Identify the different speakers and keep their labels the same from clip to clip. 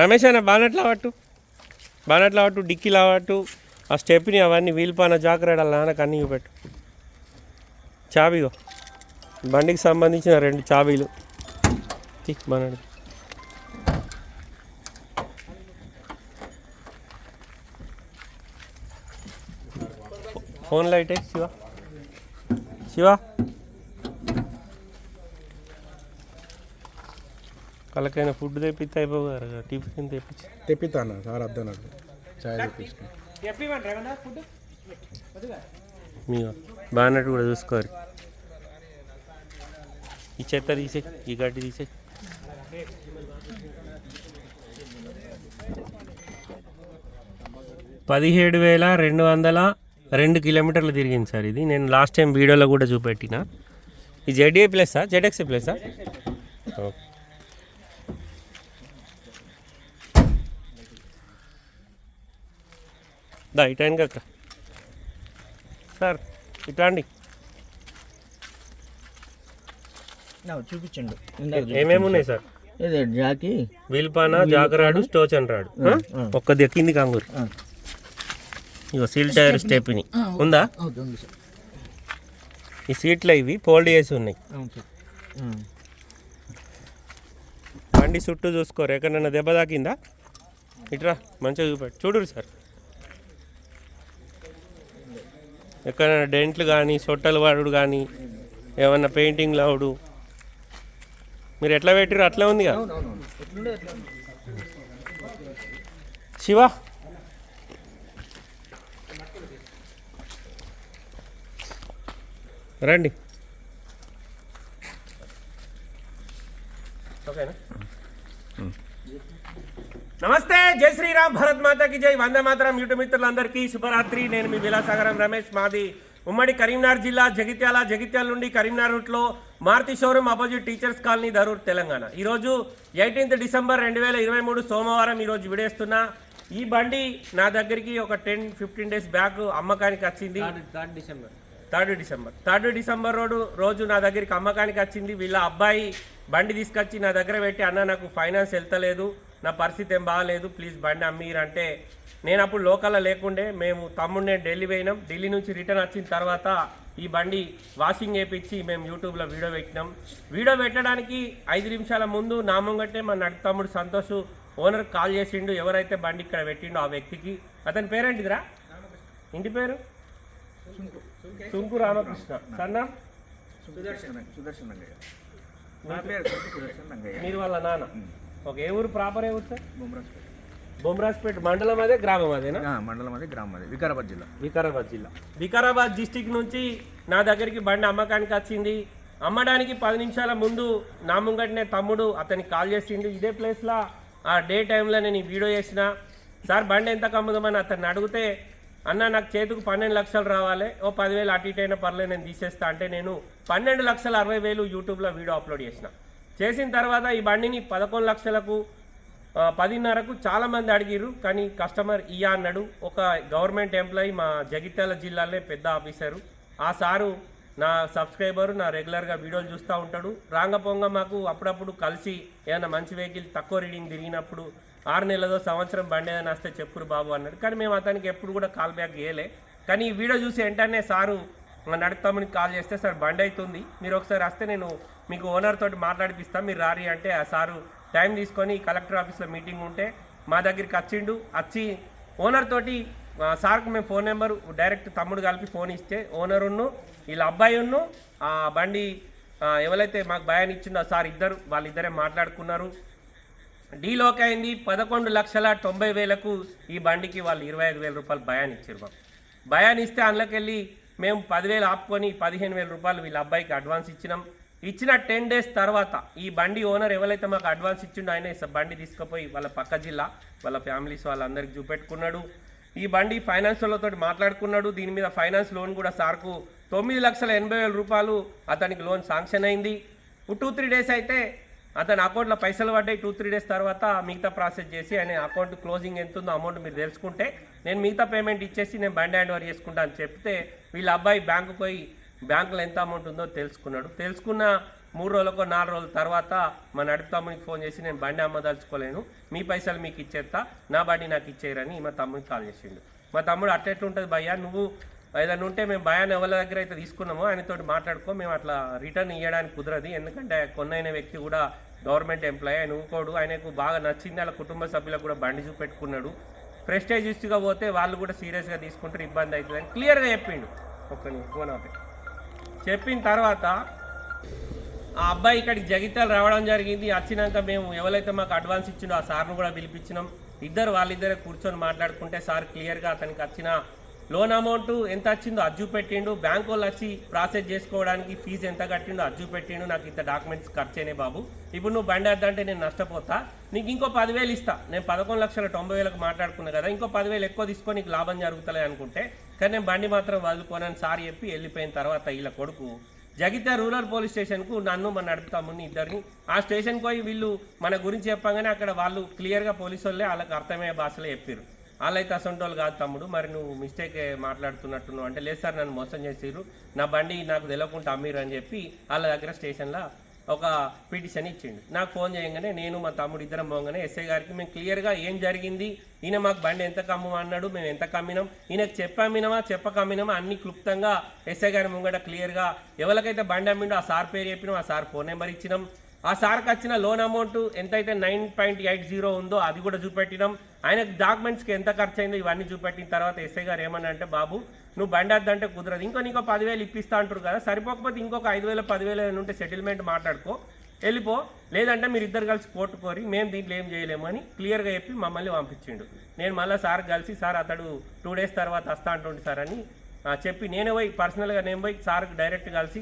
Speaker 1: రమేష్ అన్న బానట్లా పట్టు. బానట్లా పట్టు డిక్కీలా పట్టు ఆ స్టెప్ని అవన్నీ వీల్పాన జాగ్రత్త నాన్నకు అన్నీ చూపెట్టు చాబీగో. బండికి సంబంధించిన రెండు చాబీలు. తీ బానడు ఫోన్ లైటే శివ? శివ? వాళ్ళకైనా ఫుడ్ తెప్పిస్తే అయిపోవు కదా టిఫిన్ తెప్పించి.
Speaker 2: తెప్పిస్తాను? సార్ వద్దన్నాడు చాయ్ తెప్పించుకో.
Speaker 1: మీ బాగున్నట్టు కూడా చూసుకోరు. ఈ చెత్త తీసే ఈ గడ్డి తీసే. పదిహేడు వేల రెండు వందల రెండు కిలోమీటర్లు తిరిగింది సార్ ఇది. నేను లాస్ట్ టైం వీడియోలో కూడా చూపెట్టిన. ఈ జెడ్ఏ ప్లేసా జెడ్ఎక్సీ ప్లేసా ఓకే. దా ఇటు వెనక అక్కడ సార్ ఇట్లా అండి
Speaker 3: చూపించండు.
Speaker 1: ఏమేమి ఉన్నాయి సార్.
Speaker 3: జాకి.
Speaker 1: వీల్పాన జాగరాడు స్టోచ్ అని రాడు ఒక్క దక్కింది కాంగూరు. ఇగో సీల్ టైర్ స్టెప్ని. ఉందా? ఈ సీట్లు ఇవి ఫోల్డ్ చేసి ఉన్నాయి. బండి చుట్టూ చూసుకోరు ఎక్కడన్నా దెబ్బ తాకిందా? ఇట్రా మంచిగా చూపెట్టు. చూడురు సార్. ఎక్కడైనా డెంట్లు కానీ సొట్టలు వాడు కానీ ఏమన్నా పెయింటింగ్ లావుడు. మీరు ఎట్లా పెట్టిరు అట్లా ఉంది కదా శివ! రండి. ఓకేనా? నమస్తే జై శ్రీరామ్ భరత్ మాతాకి జై. వందే మాతరం యూట్యూబ్ మిత్రులందరికీ శుభరాత్రి. నేను మీ విలాసాగరం రమేష్ మాది ఉమ్మడి కరీంనగర్ జిల్లా జగిత్యాల జగిత్యాల నుండి కరీంనగర్ రూట్లో Maruti showroom opposite teachers colony Darur Telangana. ఈరోజు ఎయిటీన్త్ డిసెంబర్ రెండు వేల ఇరవై మూడు సోమవారం ఈరోజు విడేస్తున్నా. ఈ బండి నా దగ్గరికి ఒక టెన్ ఫిఫ్టీన్ డేస్ బ్యాక్ అమ్మకానికి వచ్చింది.
Speaker 3: Third December.
Speaker 1: Third December. Third December road రోజు నా దగ్గరికి అమ్మకానికి వచ్చింది. వీళ్ళ అబ్బాయి బండి తీసుకొచ్చి నా దగ్గర పెట్టి అన్న నాకు ఫైనాన్స్ వెళ్తలేదు. నా పరిస్థితి ఏం బాగాలేదు ప్లీజ్ బండి అమ్మీరంటే. నేను అప్పుడు లోకల్లో లేకుండే మేము తమ్ముడు నేను ఢిల్లీ పోయినాం. ఢిల్లీ నుంచి రిటర్న్ వచ్చిన తర్వాత ఈ బండి వాషింగ్ వేయించి మేము యూట్యూబ్లో వీడియో పెట్టినాం. వీడియో పెట్టడానికి ఐదు నిమిషాల ముందు నా ముంగట్టే మా నడు తమ్ముడు సంతోష్ ఓనర్ కాల్ చేసిండు. ఎవరైతే బండి ఇక్కడ పెట్టిండో ఆ వ్యక్తికి. అతని పేరేంటిదిరా? ఇంటి పేరు? తుంకు రామకృష్ణ. సన్న?
Speaker 3: సుదర్శన్ సుదర్శన్ రంగయ్య
Speaker 1: మీరు వాళ్ళ నాన్న. ఒక ఏ ఊరు ప్రాపర్ ఏ ఊరు సార్? బొమ్రాజ్పేట. మండలం అదే గ్రామం అదేనా?
Speaker 3: మండలం అది గ్రామం అది వికారాబాద్ జిల్లా.
Speaker 1: వికారాబాద్ జిల్లా. వికారాబాద్ డిస్టిక్ నుంచి నా దగ్గరికి బండి అమ్మకానికి వచ్చింది. అమ్మడానికి పది నిమిషాల ముందు నా ముంగటనే తమ్ముడు అతనికి కాల్ చేసిండు. ఇదే ప్లేస్లో ఆ డే టైంలో నేను ఈ వీడియో చేసిన. సార్ బండి ఎంత కమ్ముదామని అతన్ని అడిగితే అన్న నాకు చేతికి పన్నెండు లక్షలు రావాలి. ఓ పదివేలు అటు ఇటు అయినా పర్లేదు నేను తీసేస్తా. అంటే నేను పన్నెండు లక్షల అరవై వేలు యూట్యూబ్లో వీడియో అప్లోడ్ చేసిన. చేసిన తర్వాత ఈ బండిని పదకొండు లక్షలకు పదిన్నరకు చాలామంది అడిగిర్రు. కానీ కస్టమర్ ఇయా అన్నాడు. ఒక గవర్నమెంట్ ఎంప్లాయీ మా జగిత్యాల జిల్లాలోనే పెద్ద ఆఫీసరు. ఆ సారు నా సబ్స్క్రైబర్ నా రెగ్యులర్గా వీడియోలు చూస్తూ ఉంటాడు. రాంగపొంగ మాకు అప్పుడప్పుడు కలిసి ఏదైనా మంచి వెహికల్ తక్కువ రీడింగ్ తిరిగినప్పుడు ఆరు నెలదో సంవత్సరం బండి ఏదైనా వస్తే చెప్పురు బాబు అన్నాడు. కానీ మేము అతనికి ఎప్పుడు కూడా కాల్ బ్యాక్ చేయలే. కానీ ఈ వీడియో చూసి వెంటనే సారు నడుపుతామని కాల్ చేస్తే సార్ బండి అవుతుంది మీరు ఒకసారి వస్తే నేను మీకు ఓనర్ తోటి మాట్లాడిపిస్తాను మీరు రారి అంటే ఆ సారు టైం తీసుకొని కలెక్టర్ ఆఫీస్లో మీటింగ్ ఉంటే మా దగ్గరికి వచ్చిండు. వచ్చి ఓనర్ తోటి సార్కు మేము ఫోన్ నెంబర్ డైరెక్ట్ తమ్ముడు కలిపి ఫోన్ ఇస్తే ఓనర్ ఉన్ను వీళ్ళ అబ్బాయి ఉన్ను ఆ బండి ఎవరైతే మాకు భయాన్ని ఇచ్చిండో సార్ ఇద్దరు వాళ్ళిద్దరే మాట్లాడుకున్నారు. డీలోక్ అయింది. పదకొండు లక్షల తొంభై వేలకు ఈ బండికి వాళ్ళు ఇరవై ఐదు వేల రూపాయలు భయాన్ని ఇచ్చారు మాకు. భయాన్ని ఇస్తే అందులోకెళ్ళి మేము పదివేలు ఆపుకొని పదిహేను వేల రూపాయలు వీళ్ళ అబ్బాయికి అడ్వాన్స్ ఇచ్చినాం. ఇచ్చిన టెన్ డేస్ తర్వాత ఈ బండి ఓనర్ ఎవరైతే మాకు అడ్వాన్స్ ఇచ్చిండో ఆయన బండి తీసుకుపోయి వాళ్ళ పక్క జిల్లా వాళ్ళ ఫ్యామిలీస్ వాళ్ళందరికీ చూపెట్టుకున్నాడు. ఈ బండి ఫైనాన్స్ వాళ్ళతో మాట్లాడుకున్నాడు. దీని మీద ఫైనాన్స్ లోన్ కూడా సార్కు తొమ్మిది లక్షల ఎనభై వేల రూపాయలు అతనికి లోన్ శాంక్షన్ అయింది. టూ త్రీ డేస్ అయితే అతని అకౌంట్లో పైసలు పడ్డాయి. టూ త్రీ డేస్ తర్వాత మిగతా ప్రాసెస్ చేసి ఆయన అకౌంట్ క్లోజింగ్ ఎంత ఉందో అమౌంట్ మీరు తెలుసుకుంటే నేను మిగతా పేమెంట్ ఇచ్చేసి నేను బండి హ్యాండ్ ఓవర్ చేసుకుంటా అని చెప్తే వీళ్ళ అబ్బాయి బ్యాంకు పోయి బ్యాంకులో ఎంత అమౌంట్ ఉందో తెలుసుకున్నాడు. తెలుసుకున్న మూడు రోజులకో నాలుగు రోజుల తర్వాత మా నడుపుతామునికి ఫోన్ చేసి నేను బండి అమ్మదలుచుకోలేను. మీ పైసలు మీకు ఇచ్చేస్తా. నా బండి నాకు ఇచ్చేయరని మా తమ్ముడికి కాల్ చేసిండు. మా తమ్ముడు అట్టెట్లుంటుంది భయ్యా? నువ్వు ఏదైనా ఉంటే మేము భయాన్ని ఎవరి దగ్గర అయితే తీసుకున్నామో ఆయనతో మాట్లాడుకో. మేము అట్లా రిటర్న్ ఇవ్వడానికి కుదరదు. ఎందుకంటే కొన్నైన వ్యక్తి కూడా గవర్నమెంట్ ఎంప్లాయీ ఆయన ఊకోడు ఆయనకు బాగా నచ్చింది. వాళ్ళ కుటుంబ సభ్యులకు కూడా బండి చూపెట్టుకున్నాడు. ప్రెస్టేజిస్ట్గా పోతే వాళ్ళు కూడా సీరియస్గా తీసుకుంటారు ఇబ్బంది అవుతుంది అని క్లియర్గా చెప్పిండు. ఒక్క ఫోన్ అవుతాయి చెప్పిన తర్వాత ఆ అబ్బాయి ఇక్కడికి జగితాలు రావడం జరిగింది. వచ్చినాక మేము ఎవరైతే మాకు అడ్వాన్స్ ఇచ్చిండో ఆ సార్ను కూడా పిలిపించినాం. ఇద్దరు వాళ్ళిద్దరే కూర్చొని మాట్లాడుకుంటే సార్ క్లియర్గా అతనికి వచ్చిన లోన్ అమౌంట్ ఎంత వచ్చిందో అర్జు పెట్టిండు బ్యాంక్ వాళ్ళు వచ్చి ప్రాసెస్ చేసుకోవడానికి ఫీజు ఎంత కట్టిండో అర్జు పెట్టిండు నాకు ఇంత డాక్యుమెంట్స్ ఖర్చు అయినాయి బాబు. ఇప్పుడు నువ్వు బండి అద్దంటే నేను నష్టపోతా. నీకు ఇంకో పదివేలు ఇస్తా. నేను పదకొండు లక్షల తొంభై వేలకు మాట్లాడుకున్నా కదా ఇంకో పదివేలు ఎక్కువ తీసుకొని నీకు లాభం జరుగుతలే అనుకుంటే. కానీ నేను బండి మాత్రం వదులుకోనని సార్ చెప్పి వెళ్ళిపోయిన తర్వాత వీళ్ళ కొడుకు జగిత్యాల రూరల్ పోలీస్ స్టేషన్కు నన్ను మన నడుపుతాముని ఇద్దరిని ఆ స్టేషన్కి పోయి వీళ్ళు మన గురించి చెప్పగానే అక్కడ వాళ్ళు క్లియర్గా పోలీసు వాళ్ళే వాళ్ళకి అర్థమయ్యే భాషలో చెప్పారు వాళ్ళైతే అసొంటి వాళ్ళు కాదు తమ్ముడు. మరి నువ్వు మిస్టేక్ మాట్లాడుతున్నట్టున్నావు. అంటే లేదు సార్ నన్ను మోసం చేసిర్రు. నా బండి నాకు తెలియకుండా అమ్మీరు అని చెప్పి వాళ్ళ దగ్గర స్టేషన్లో ఒక పిటిషన్ ఇచ్చిండు. నాకు ఫోన్ చేయగానే నేను మా తమ్ముడు ఇద్దరం పోగానే ఎస్ఐ గారికి మేము క్లియర్గా ఏం జరిగింది? ఈయన మాకు బండి ఎంత కమ్ము అన్నాడు. మేము ఎంత కమ్మినాం? ఈయనకు చెప్పమ్మినామా చెప్పకమ్మినామా? అన్ని క్లుప్తంగా ఎస్ఐ గారి ముంగట క్లియర్గా ఎవరికైతే బండి అమ్మిండో ఆ సార్ పేరు చెప్పినాం. ఆ సార్ ఫోన్ నెంబర్ ఇచ్చినాం. ఆ సార్కి వచ్చిన లోన్ అమౌంట్ ఎంతైతే నైన్ పాయింట్ ఎయిట్ జీరో ఉందో అది కూడా చూపెట్టినాం. ఆయనకు డాక్యుమెంట్స్కి ఎంత ఖర్చు అయిందో ఇవన్నీ చూపెట్టిన తర్వాత ఎస్ఐ గారు ఏమన్నా అంటే బాబు నువ్వు బండి వద్దంటే కుదరదు. ఇంకో నీకో పదివేలు ఇప్పిస్తా అంటారు కదా సరిపోకపోతే ఇంకొక ఐదు వేల పదివేలు ఏమైనా ఉంటే సెటిల్మెంట్ మాట్లాడుకో. వెళ్ళిపో. లేదంటే మీరు ఇద్దరు కలిసి కోర్టు కోరి మేము దీంట్లో ఏం చేయలేము అని క్లియర్గా చెప్పి మమ్మల్ని పంపించిండు. నేను మళ్ళీ సార్ కలిసి సార్ అతడు టూ డేస్ తర్వాత వస్తా అంటుండే సార్ అని చెప్పి నేనే పోయి పర్సనల్గా నేను పోయి సార్కి డైరెక్ట్ కలిసి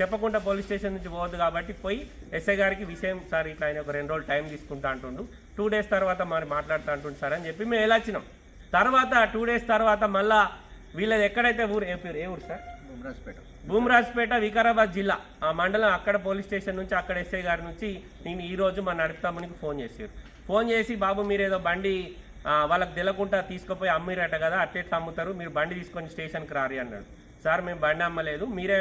Speaker 1: చెప్పకుండా పోలీస్ స్టేషన్ నుంచి పోవద్దు కాబట్టి పోయి ఎస్ఐ గారికి విషయం సార్ ఇట్లా ఆయన ఒక రెండు రోజులు టైం తీసుకుంటా అంటుండు. టూ డేస్ తర్వాత మరి మాట్లాడుతూ అంటుండు సార్ అని చెప్పి మేము వెళ్ళొచ్చినాం తర్వాత టూ డేస్ తర్వాత మళ్ళా వీళ్ళది ఎక్కడైతే ఊరు ఏ పేరు ఏ ఊరు సార్?
Speaker 3: బొమ్మరాజపేట
Speaker 1: భూమరాజ్పేట వికారాబాద్ జిల్లా. ఆ మండలం అక్కడ పోలీస్ స్టేషన్ నుంచి అక్కడ ఎస్ఐ గారి నుంచి నేను ఈ రోజు మా నడుపుతామనికి ఫోన్ చేశారు. ఫోన్ చేసి బాబు మీరు ఏదో బండి వాళ్ళకి తెలకుండా తీసుకుపోయి అమ్మిరట కదా అట్టెట్లా అమ్ముతారు మీరు బండి తీసుకొని స్టేషన్కి రారి అన్నాడు. సార్ మేము బండి అమ్మలేదు మీరే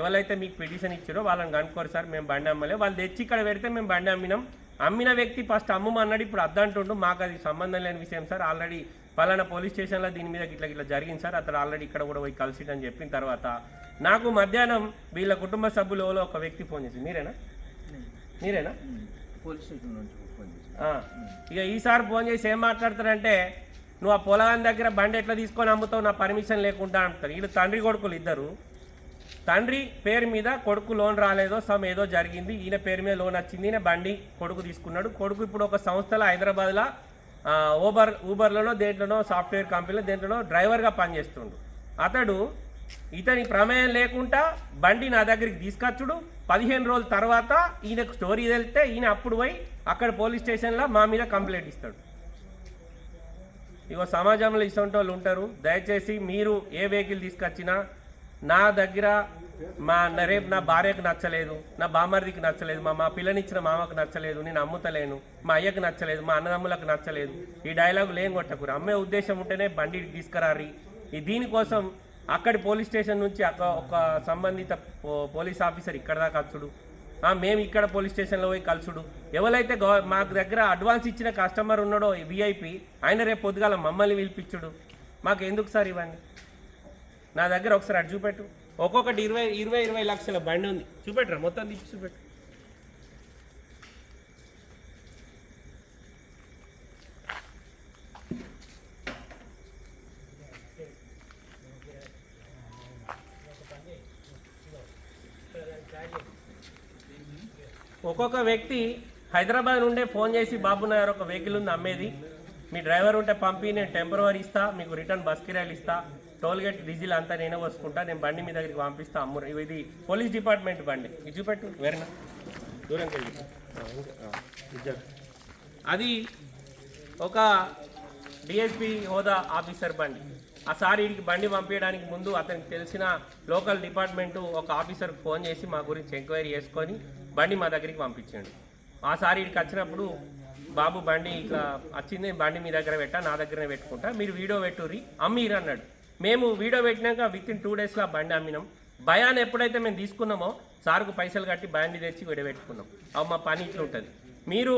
Speaker 1: ఎవరైతే మీకు పిటిషన్ ఇచ్చారో వాళ్ళని కనుక్కోరు సార్ మేము బండి అమ్మలేదు. వాళ్ళు తెచ్చి ఇక్కడ పెడితే మేము బండి అమ్మినాం. అమ్మిన వ్యక్తి ఫస్ట్ అమ్మమన్నాడు ఇప్పుడు అద్దంటుండు మాకు అది సంబంధం లేని విషయం సార్. ఆల్రెడీ పలానా పోలీస్ స్టేషన్లో దీని మీద ఇట్లా ఇట్లా జరిగింది సార్ అతను ఆల్రెడీ ఇక్కడ కూడా పోయి కలిసిడని చెప్పిన తర్వాత నాకు మధ్యాహ్నం వీళ్ళ కుటుంబ సభ్యులు ఒక వ్యక్తి ఫోన్ చేసి మీరేనా? మీరేనా?
Speaker 3: పోలీస్ స్టేషన్ నుంచి.
Speaker 1: ఇక ఈసారి ఫోన్ చేసి ఏం మాట్లాడతారంటే నువ్వు ఆ పొలాన్ని దగ్గర బండి ఎట్లా తీసుకొని అమ్ముతావు? నా పర్మిషన్ లేకుండా అంటారు. వీళ్ళు తండ్రి కొడుకులు ఇద్దరు. తండ్రి పేరు మీద కొడుకు లోన్ రాలేదో సమ్ ఏదో జరిగింది. ఈయన పేరు మీద లోన్ వచ్చింది. ఈయన బండి కొడుకు తీసుకున్నాడు. కొడుకు ఇప్పుడు ఒక సంస్థలో హైదరాబాద్లో ఊబర్ ఊబర్లోనో దేంట్లోనో సాఫ్ట్వేర్ కంపెనీలో దేంట్లోనో డ్రైవర్గా పనిచేస్తుండు. అతడు ఇతని ప్రమేయం లేకుండా బండి నా దగ్గరికి తీసుకొచ్చుడు. పదిహేను రోజుల తర్వాత ఈయనకు స్టోరీ వెళ్తే ఈయన అప్పుడు పోయి అక్కడ పోలీస్ స్టేషన్లో మా మీద కంప్లైంట్ ఇస్తాడు. ఇగో సమాజంలో ఇటువంటి వాళ్ళు ఉంటారు. దయచేసి మీరు ఏ వెహికల్ తీసుకొచ్చినా నా దగ్గర మా రేపు నా భార్యకు నచ్చలేదు నా బామర్దికి నచ్చలేదు మా మా పిల్లనిచ్చిన మామకు నచ్చలేదు నేను అమ్ముతలేను మా అయ్యకు నచ్చలేదు మా అన్నదమ్ములకు నచ్చలేదు. ఈ డైలాగు లేం కొట్టకూరు అమ్మే ఉద్దేశం ఉంటేనే బండి తీసుకురారి ఈ దీనికోసం అక్కడి పోలీస్ స్టేషన్ నుంచి అక్క ఒక సంబంధిత పో- పోలీస్ ఆఫీసర్ ఇక్కడ దాకా వచ్చుడు. మేము ఇక్కడ పోలీస్ స్టేషన్లో పోయి కలుసుడు. ఎవరైతే గవ మా దగ్గర అడ్వాన్స్ ఇచ్చిన కస్టమర్ ఉన్నాడో విఐపి ఆయన రేపు పొద్దుగాల మమ్మల్ని పిలిపించుడు. మాకు ఎందుకు సార్ ఇవన్నీ? నా దగ్గర ఒకసారి అటు చూపెట్టు. ఒక్కొక్కటి ఇరవై ఇరవై ఇరవై లక్షల బండి ఉంది. చూపెట్టరా మొత్తం తీసి చూపెట్టు. ఒక్కొక్క వ్యక్తి హైదరాబాద్ నుండే ఫోన్ చేసి బాబు నా ఒక వెహికల్ ఉంది అమ్మేది. మీ డ్రైవర్ ఉంటే పంపి నేను టెంపరవరీ ఇస్తా మీకు రిటర్న్ బస్ కిరాయిలు ఇస్తా టోల్గేట్ డీజిల్ అంతా నేనే వసుకుంటా నేను బండి మీ దగ్గరికి పంపిస్తా అమ్ము ఇది పోలీస్ డిపార్ట్మెంట్ బండి. ఇది చూపెట్టు వేరేనా? దూరం అది ఒక డిఎస్పి హోదా ఆఫీసర్ బండి. ఆ సార్ వీడికి బండి పంపించడానికి ముందు అతనికి తెలిసిన లోకల్ డిపార్ట్మెంటు ఒక ఆఫీసర్కి ఫోన్ చేసి మా గురించి ఎంక్వైరీ చేసుకొని బండి మా దగ్గరికి పంపించండి. ఆ సార్ వచ్చినప్పుడు బాబు బండి ఇట్లా వచ్చింది బండి మీ దగ్గర పెట్టా నా దగ్గరనే పెట్టుకుంటా మీరు వీడియో పెట్టుర్రి అమ్మీరు అన్నాడు. మేము వీడియో పెట్టినాక విత్ ఇన్ టూ డేస్లో బండి అమ్మినాం. భయాన్ని ఎప్పుడైతే మేము తీసుకున్నామో సార్కు పైసలు కట్టి బండి తెచ్చి విడబెట్టుకున్నాం అవి మా పని ఇట్లా ఉంటుంది మీరు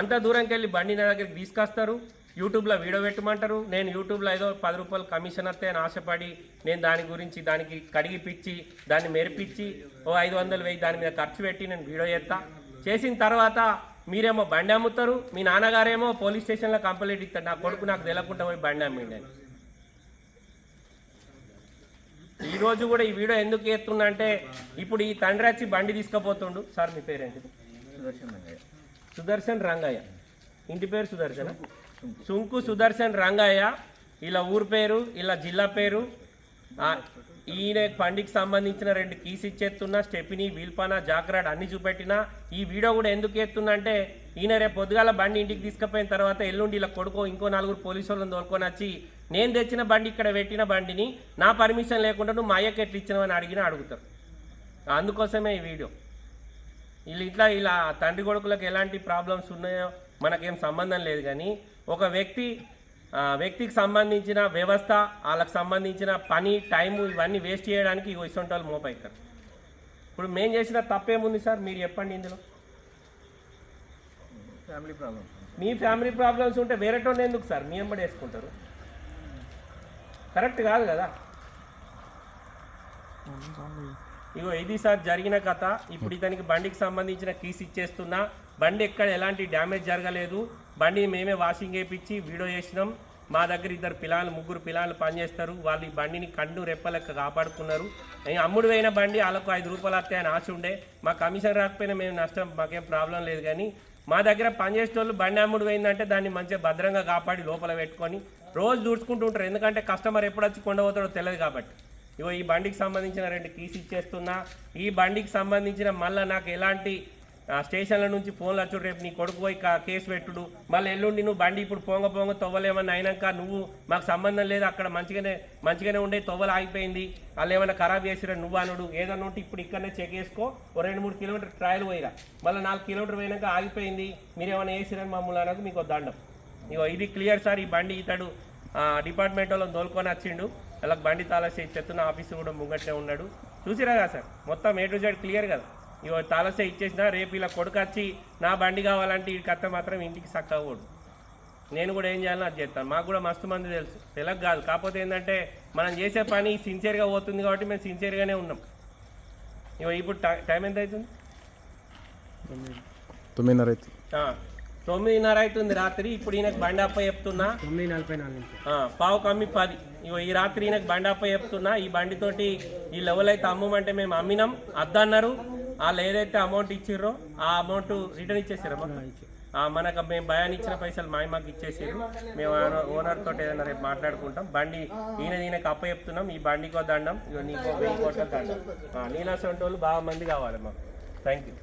Speaker 1: అంత దూరంకి వెళ్ళి బండి నా దగ్గరికి తీసుకొస్తారు యూట్యూబ్లో వీడియో పెట్టమంటారు. నేను యూట్యూబ్లో ఏదో పది రూపాయలు కమిషన్ వస్తే అని ఆశపడి నేను దాని గురించి దానికి కడిగిపిచ్చి దాన్ని మెరిపించి ఓ ఐదు వందలు వెయ్యి దాని మీద ఖర్చు పెట్టి నేను వీడియో చేస్తా. చేసిన తర్వాత మీరేమో బండి అమ్ముతారు మీ నాన్నగారేమో పోలీస్ స్టేషన్లో కంప్లైంట్ ఇస్తారు. నా కొడుకు నాకు తెలియకుండా పోయి బండి అమ్మిండి అని. ఈ రోజు కూడా ఈ వీడియో ఎందుకు ఎత్తున్నా అంటే ఇప్పుడు ఈ తండ్రి వచ్చి బండి తీసుకుపోతుండు. సార్ మీ పేరేంటి?
Speaker 3: సుదర్శన్ రంగయ్య.
Speaker 1: సుదర్శన్ రంగయ్య. ఇంటి పేరు సుదర్శన? సుంకు సుదర్శన్ రంగయ్య ఇలా ఊరు పేరు ఇలా జిల్లా పేరు. ఈయన బండికి సంబంధించిన రెండు కీస్ ఇచ్చేస్తున్నా స్టెపిని వీల్పాన జాగ్రాడ్ అన్ని చూపెట్టినా. ఈ వీడియో కూడా ఎందుకు ఎత్తున్నా అంటే ఈయన రేపు పొద్దుగాల బండి ఇంటికి తీసుకుపోయిన తర్వాత ఎల్లుండి ఇలా కొడుకో ఇంకో నలుగురు పోలీసు వాళ్ళని తోలుకొని వచ్చి నేను తెచ్చిన బండి ఇక్కడ పెట్టిన బండిని నా పర్మిషన్ లేకుండా నువ్వు మా అయ్యకి ఎట్లా ఇచ్చినావని అడిగినా అడుగుతారు. అందుకోసమే ఈ వీడియో. వీళ్ళు ఇట్లా ఇలా తండ్రి కొడుకులకు ఎలాంటి ప్రాబ్లమ్స్ ఉన్నాయో మనకేం సంబంధం లేదు కానీ ఒక వ్యక్తి వ్యక్తికి సంబంధించిన వ్యవస్థ వాళ్ళకి సంబంధించిన పని టైము ఇవన్నీ వేస్ట్ చేయడానికి ఇటువంటి వాళ్ళు మోపైతారు. ఇప్పుడు మేము చేసిన తప్పేముంది సార్? మీరు చెప్పండి ఇందులో.
Speaker 3: ఫ్యామిలీ ప్రాబ్లమ్
Speaker 1: మీ ఫ్యామిలీ ప్రాబ్లమ్స్ ఉంటే వేరేటోళ్ళు ఎందుకు సార్? మీ ఎంబడి వేసుకుంటారు. కరెక్ట్ కాదు కదా? ఇగో ఇది సార్ జరిగిన కథ. ఇప్పుడు ఇతనికి బండికి సంబంధించిన కీస్ ఇచ్చేస్తున్నా. బండి ఎక్కడ ఎలాంటి డ్యామేజ్ జరగలేదు. బండిని మేమే వాషింగ్ వేయించి వీడియో చేసినాం. మా దగ్గర ఇద్దరు పిల్లలు ముగ్గురు పిల్లలు పనిచేస్తారు. వాళ్ళు ఈ బండిని కండు రెప్పలెక్క కాపాడుకున్నారు. అమ్ముడు పోయిన బండి వాళ్ళకు ఐదు రూపాయలు వస్తాయని ఆశ ఉండే. మా కమిషన్ రాకపోయినా మేము నష్టం మాకేం ప్రాబ్లం లేదు కానీ మా దగ్గర పనిచేసేటోళ్ళు బండి అమ్ముడు పోయిందంటే దాన్ని మంచిగా భద్రంగా కాపాడి లోపల పెట్టుకొని రోజు దూడ్చుకుంటూ ఉంటారు. ఎందుకంటే కస్టమర్ ఎప్పుడు వచ్చి కొండపోతాడో తెలియదు కాబట్టి. ఇగో ఈ బండికి సంబంధించిన రెండు కీస్ ఇచ్చేస్తున్నా. ఈ బండికి సంబంధించిన మళ్ళీ నాకు ఎలాంటి స్టేషన్ల నుంచి ఫోన్లు వచ్చుడు రేపు నీ కొడుకు పోయి కేసు పెట్టుడు. మళ్ళీ ఎల్లుండి నువ్వు బండి ఇప్పుడు పొంగ పొంగ తవ్వలేమని అయినాక నువ్వు మాకు సంబంధం లేదు అక్కడ మంచిగానే మంచిగానే ఉండే తవ్వలు ఆగిపోయింది. వాళ్ళు ఏమైనా ఖరాబ్ చేసిరా నువ్వు అనుడు. ఏదన్నా ఉంటే ఇప్పుడు ఇక్కడనే చెక్ చేసుకో. ఓ రెండు మూడు కిలోమీటర్ ట్రయల్ పోయిరా. మళ్ళీ నాలుగు కిలోమీటర్ పోయినాక ఆగిపోయింది. మీరు ఏమైనా వేసిరని మమ్మల్ని అనకు మీకు దండం. ఇగో ఇది క్లియర్ సార్ ఈ బండి ఇతడు ఆ, డిపార్ట్మెంట్ వాళ్ళని తోలుకొని వచ్చిండు. వాళ్ళకి బండి తాళసే ఇచ్చేస్తున్న ఆఫీసు కూడా ముంగట్నే ఉన్నాడు. చూసిరా కదా సార్ మొత్తం ఏ టు జెడ్ క్లియర్ కదా. ఇగో తాళసే ఇచ్చేసిన రేపు ఇలా కొడుకు వచ్చి నా బండి కావాలంటే ఈ కథ మాత్రం ఇంటికి సక్కకూడదు నేను కూడా ఏం చేయాలని అది చేస్తాను. మాకు కూడా మస్తు మంది తెలుసు. తెలక కాదు. కాకపోతే ఏంటంటే మనం చేసే పని సిన్సియర్గా పోతుంది కాబట్టి మేము సిన్సియర్గానే ఉన్నాం. ఇగో ఇప్పుడు టై- టైం ఎంత అవుతుంది
Speaker 2: తొమ్మిదిన్నర అవుతుంది
Speaker 1: ఆ, తొమ్మిదిన్నర అవుతుంది రాత్రి. ఇప్పుడు ఈయనకు బండి అప్ప చెప్తున్నా.
Speaker 4: తొమ్మిది నలభై నాలుగు
Speaker 1: పావు కమ్మి పది. ఇగో ఈ రాత్రి ఈయనకు బండి అప్ప చెప్తున్నా. ఈ బండితోటి ఈ లెవెల్ అయితే అమ్మమంటే మేము అమ్మినాం. అద్దన్నారు. వాళ్ళు ఏదైతే అమౌంట్ ఇచ్చిర్రో ఆ అమౌంట్ రిటర్న్ ఇచ్చేసారమ్మా మనకు మేము భయాన్ని ఇచ్చిన పైసలు మా మాకు ఇచ్చేసారు మేము ఓనర్ తోటి ఏదైనా రేపు మాట్లాడుకుంటాం. బండి ఈయన ఈయనకు అప్ప చెప్తున్నాం. ఈ బండికో దండం ఇగో నీకో వెయ్యి కోట్ల దండం. నీలాసంటి వాళ్ళు బాగా మంది కావాలి మాకు. Thank you